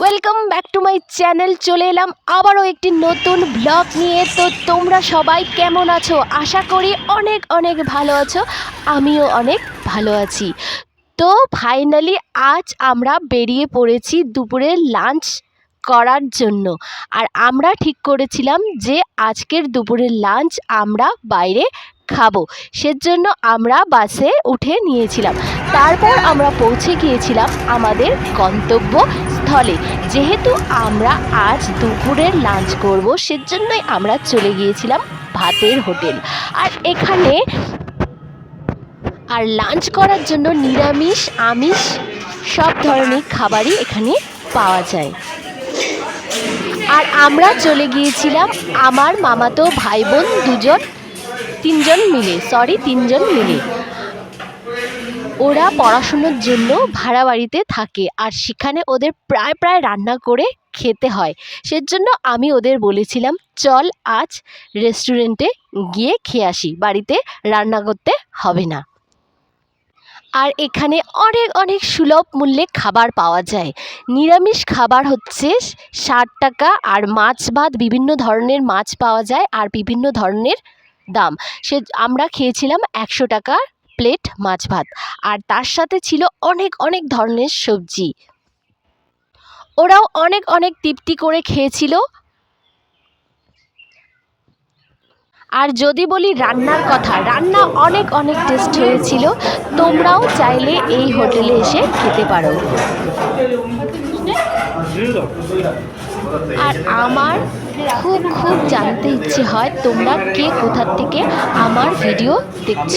Welcome back to my channel চলে এলাম আবারও একটি নতুন ব্লগ নিয়ে। তো তোমরা সবাই কেমন আছো? আশা করি অনেক অনেক ভালো আছো। আমিও অনেক ভালো আছি। তো ফাইনালি আজ আমরা বেরিয়ে পড়েছি দুপুরে লাঞ্চ করার জন্য। আর আমরা ঠিক করেছিলাম যে আজকের দুপুরের লাঞ্চ আমরা বাইরে খাব। সেজন্য আমরা বাসে উঠে নিয়েছিলাম। তারপর আমরা পৌঁছে গিয়েছিলাম আমাদের গন্তব্য স্থলে যেহেতু আমরা আজ দুপুরের লাঞ্চ করব, সেজন্যই আমরা চলে গিয়েছিলাম ভাতের হোটেল। আর এখানে আর লাঞ্চ করার জন্য নিরামিষ, আমিষ সব ধরনের খাবারই এখানে পাওয়া যায়। আর আমরা চলে গিয়েছিলাম আমার মামাতো ভাই বোন দুজন, তিনজন মিলে সরি তিনজন মিলে। ওরা পড়াশুনোর জন্য ভাড়া বাড়িতে থাকে আর সেখানে ওদের প্রায় প্রায় রান্না করে খেতে হয়। সেজন্য আমি ওদের বলেছিলাম, চল আজ রেস্টুরেন্টে গিয়ে খেয়ে আসি, বাড়িতে রান্না করতে হবে না। আর এখানে অনেক অনেক সুলভ মূল্যে খাবার পাওয়া যায়। নিরামিষ খাবার হচ্ছে ষাট টাকা আর মাছ ভাত বিভিন্ন ধরনের মাছ পাওয়া যায় আর বিভিন্ন ধরনের দাম। সে, আমরা খেয়েছিলাম একশো টাকা প্লেট মাছ ভাত। আর তার সাথে ছিল অনেক অনেক ধরনের সবজি। ওরাও অনেক অনেক তৃপ্তি করে খেয়েছিল। আর যদি বলি রান্নার কথা, রান্না অনেক অনেক টেস্ট হয়েছিল, তোমরাও চাইলে এই হোটেলে এসে খেতে পারো। আর আমার খুব খুব জানতে ইচ্ছে হয় তোমরা কে কোথার থেকে আমার ভিডিও দেখছ।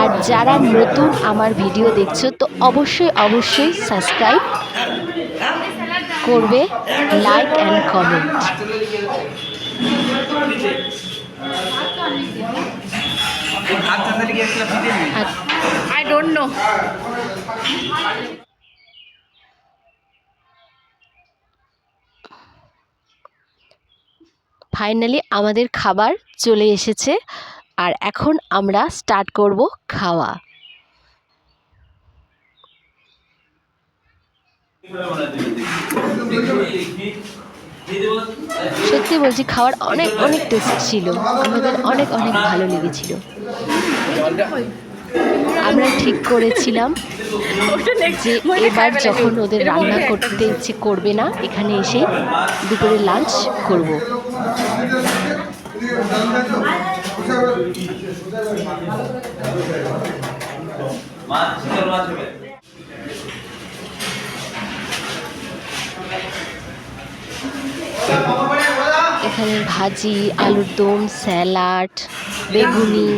আর যারা নতুন আমার ভিডিও দেখছ, তো অবশ্যই অবশ্যই সাবস্ক্রাইব করবে like and comment I don't know. Finally আমাদের খাবার চলে এসেছে আর এখন আমরা স্টার্ট করব খাওয়া সত্যি বলছি, খাওয়ার অনেক অনেক টেস্ট ছিল। আমাদের অনেক অনেক ভালো লেগেছিল। আমরা ঠিক করেছিলাম যে এবার যখন ওদের রান্না করতে ইচ্ছে করবে না, এখানে এসে দুপুরে লাঞ্চ করব। মাছ মাছ এখানে ভাজি, আলুর দম, স্যালাড, বেগুনি,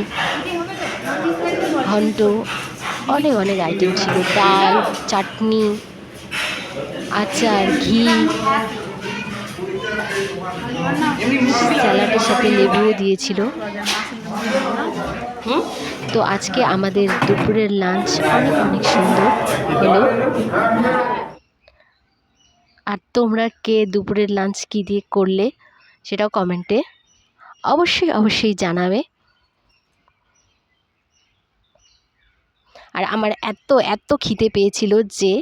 ঘন্ট, অনেক অনেক আইটেম ছিল। ডাল, চাটনি, আচার, ঘি, স্যালাডের সাথে লেবুও দিয়েছিল। তো আজকে আমাদের দুপুরের লাঞ্চ অনেক অনেক সুন্দর। হলো আর তোমরা কে দুপুরের লাঞ্চ কী দিয়ে করলে সেটাও কমেন্টে অবশ্যই অবশ্যই জানাবে। আর আমার এত এত খিদে পেয়েছিল যে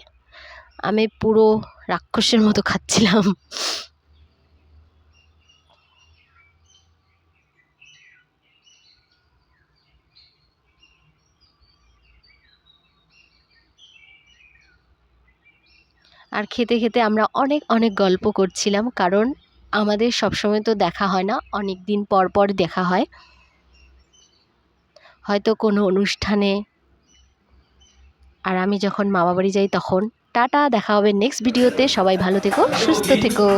আমি পুরো রাক্ষসের মতো খাচ্ছিলাম। আর খেতে খেতে আমরা অনেক অনেক গল্প করছিলাম, কারণ আমাদের সবসময় তো দেখা হয় না, অনেক দিন পর পর দেখা হয়। হয়তো কোনো অনুষ্ঠানে আর আমি যখন মামা বাড়ি যাই তখন টাটা, দেখা হবে নেক্সট ভিডিওতে সবাই ভালো থেকো, সুস্থ থেকো।